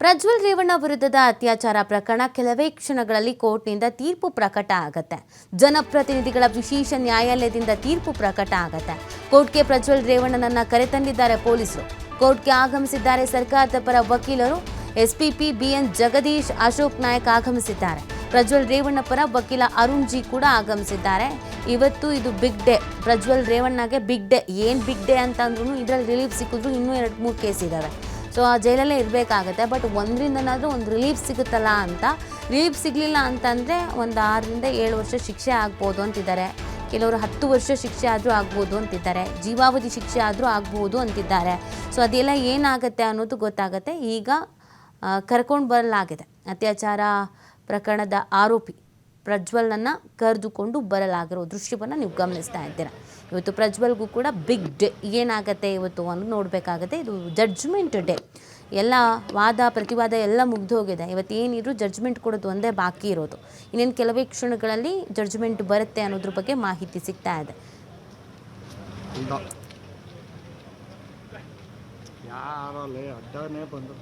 ಪ್ರಜ್ವಲ್ ರೇವಣ್ಣ ವಿರುದ್ಧದ ಅತ್ಯಾಚಾರ ಪ್ರಕರಣ ಕೆಲವೇ ಕ್ಷಣಗಳಲ್ಲಿ ಕೋರ್ಟ್ನಿಂದ ತೀರ್ಪು ಪ್ರಕಟ ಆಗತ್ತೆ. ಜನಪ್ರತಿನಿಧಿಗಳ ವಿಶೇಷ ನ್ಯಾಯಾಲಯದಿಂದ ತೀರ್ಪು ಪ್ರಕಟ ಆಗತ್ತೆ. ಕೋರ್ಟ್ಗೆ ಪ್ರಜ್ವಲ್ ರೇವಣ್ಣನನ್ನ ಕರೆತಂದಿದ್ದಾರೆ ಪೊಲೀಸರು. ಕೋರ್ಟ್ಗೆ ಆಗಮಿಸಿದ್ದಾರೆ ಸರ್ಕಾರದ ಪರ ವಕೀಲರು. ಎಸ್ಪಿಪಿ ಬಿಎನ್ ಜಗದೀಶ್, ಅಶೋಕ್ ನಾಯಕ್ ಆಗಮಿಸಿದ್ದಾರೆ. ಪ್ರಜ್ವಲ್ ರೇವಣ್ಣ ಪರ ವಕೀಲ ಅರುಣ್ ಜಿ ಕೂಡ ಆಗಮಿಸಿದ್ದಾರೆ. ಇವತ್ತು ಇದು ಬಿಗ್ ಡೇ. ಪ್ರಜ್ವಲ್ ರೇವಣ್ಣಗೆ ಬಿಗ್ ಡೇ. ಏನು ಬಿಗ್ ಡೇ ಅಂತ ಅಂದ್ರೂ ಇದರಲ್ಲಿ ರಿಲೀಫ್ ಸಿಕ್ಕಿದ್ರು ಇನ್ನೂ ಎರಡು ಮೂರು ಕೇಸ್ ಇದ್ದಾವೆ ಸೊ ಆ ಜೈಲಲ್ಲೇ ಇರಬೇಕಾಗತ್ತೆ. ಬಟ್ ಒಂದರಿಂದನಾದರೂ ಒಂದು ರಿಲೀಫ್ ಸಿಗುತ್ತಲ್ಲ ಅಂತ. ರಿಲೀಫ್ ಸಿಗಲಿಲ್ಲ ಅಂತಂದರೆ ಒಂದು ಆರರಿಂದ ಏಳು ವರ್ಷ ಶಿಕ್ಷೆ ಆಗ್ಬೋದು ಅಂತಿದ್ದಾರೆ. ಕೆಲವರು ಹತ್ತು ವರ್ಷ ಶಿಕ್ಷೆ ಆದರೂ ಆಗ್ಬೋದು ಅಂತಿದ್ದಾರೆ. ಜೀವಾವಧಿ ಶಿಕ್ಷೆ ಆದರೂ ಆಗ್ಬೋದು ಅಂತಿದ್ದಾರೆ. ಸೊ ಅದೆಲ್ಲ ಏನಾಗುತ್ತೆ ಅನ್ನೋದು ಗೊತ್ತಾಗುತ್ತೆ. ಈಗ ಕರ್ಕೊಂಡು ಬರಲಾಗಿದೆ. ಅತ್ಯಾಚಾರ ಪ್ರಕರಣದ ಆರೋಪಿ. ಪ್ರಜ್ವಲ್ನನ್ನು ಕರೆದುಕೊಂಡು ಬರಲಾಗಿರೋ ದೃಶ್ಯವನ್ನು ನೀವು ಗಮನಿಸ್ತಾ ಇದ್ದೀರಾ. ಇವತ್ತು ಪ್ರಜ್ವಲ್ಗೂ ಕೂಡ ಬಿಗ್ ಡೇ ಏನಾಗುತ್ತೆ ಇವತ್ತು ಅಂತ ನೋಡಬೇಕಾಗತ್ತೆ ಇದು ಜಡ್ಜ್ಮೆಂಟ್ ಡೇ ಎಲ್ಲ ವಾದ ಪ್ರತಿವಾದ ಎಲ್ಲ ಮುಗ್ದು ಹೋಗಿದೆ. ಇವತ್ತು ಏನಿದ್ರು ಜಡ್ಜ್ಮೆಂಟ್ ಕೊಡೋದು ಒಂದೇ ಬಾಕಿ ಇರೋದು. ಇನ್ನೇನು ಕೆಲವೇ ಕ್ಷಣಗಳಲ್ಲಿ ಜಡ್ಜ್ಮೆಂಟ್ ಬರುತ್ತೆ ಅನ್ನೋದ್ರ ಬಗ್ಗೆ ಮಾಹಿತಿ ಸಿಗ್ತಾ ಇದೆ. ಯಾರಲ್ಲಿ ಅಡ್ಡನೇ ಬಂದು.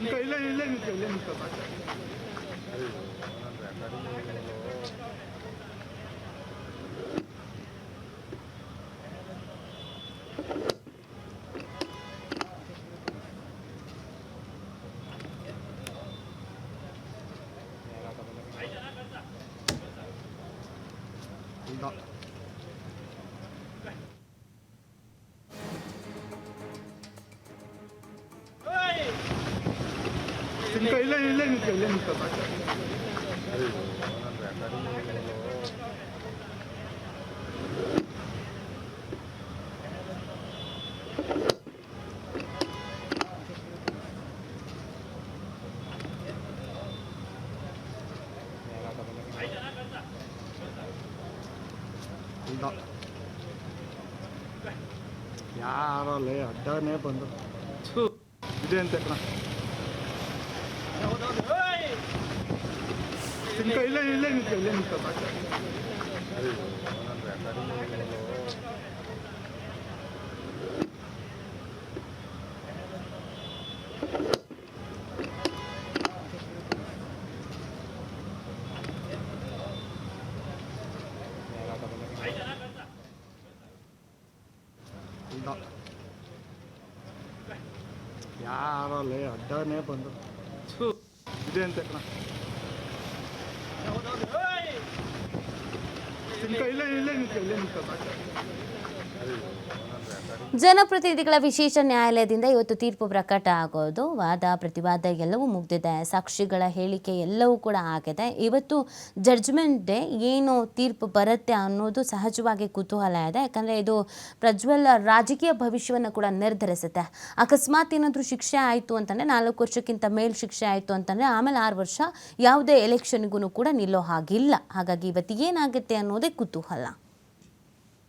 ನಿಂತ್ಕೊ, ಇಲ್ಲೇ ಇಲ್ಲೇ ನಿಂತ್ಕೊ, ನಿಂತ್ಕೊ, ಇಲ್ಲೇ ಇಲ್ಲೇ ನಿಂತ್ಕೊ, ಇಲ್ಲೇ ನಿಂತ್ಕೊ, ಯಾರಲ್ಲ ಅಡ್ಡನೇ ಬಂದು ಇದೆ ಅಂತ ಕಣ. ನಿಂತ್ಕೊ, ಇಲ್ಲೇ ಇಲ್ಲೇ ನಿಂತ್ಕೊ, ಇಲ್ಲೇ ನಿಂತ್ಕೊ, ಸಾಕು. ಇಲ್ಲ ಯಾರಲ್ಲಿ ಅಡ್ಡನೇ ಬಂದು ಇದೆ ಅಂತ ಕಣ ಇಲ್ಲೇ ಇಲ್ಲೇ ನಿಂತ್ಕೊ. ಜನಪ್ರತಿನಿಧಿಗಳ ವಿಶೇಷ ನ್ಯಾಯಾಲಯದಿಂದ ಇವತ್ತು ತೀರ್ಪು ಪ್ರಕಟ ಆಗೋದು. ವಾದ, ಪ್ರತಿವಾದ ಎಲ್ಲವೂ ಮುಗ್ದಿದೆ. ಸಾಕ್ಷಿಗಳ ಹೇಳಿಕೆ ಎಲ್ಲವೂ ಕೂಡ ಆಗಿದೆ. ಇವತ್ತು ಜಡ್ಜ್ಮೆಂಟ್ ಡೇ ಏನು ತೀರ್ಪು ಬರುತ್ತೆ ಅನ್ನೋದು ಸಹಜವಾಗಿ ಕುತೂಹಲ ಇದೆ. ಯಾಕಂದರೆ ಇದು ಪ್ರಜ್ವಲ್ ರಾಜಕೀಯ ಭವಿಷ್ಯವನ್ನು ಕೂಡ ನಿರ್ಧರಿಸುತ್ತೆ. ಅಕಸ್ಮಾತ್ ಏನಾದರೂ ಶಿಕ್ಷೆ ಆಯಿತು ಅಂತಂದರೆ, ನಾಲ್ಕು ವರ್ಷಕ್ಕಿಂತ ಮೇಲ್ ಶಿಕ್ಷೆ ಆಯಿತು ಅಂತಂದರೆ, ಆಮೇಲೆ ಆರು ವರ್ಷ ಯಾವುದೇ ಎಲೆಕ್ಷನ್ಗೂ ಕೂಡ ನಿಲ್ಲೋ ಹಾಗಿಲ್ಲ. ಹಾಗಾಗಿ ಇವತ್ತು ಏನಾಗುತ್ತೆ ಅನ್ನೋದೇ ಕುತೂಹಲ.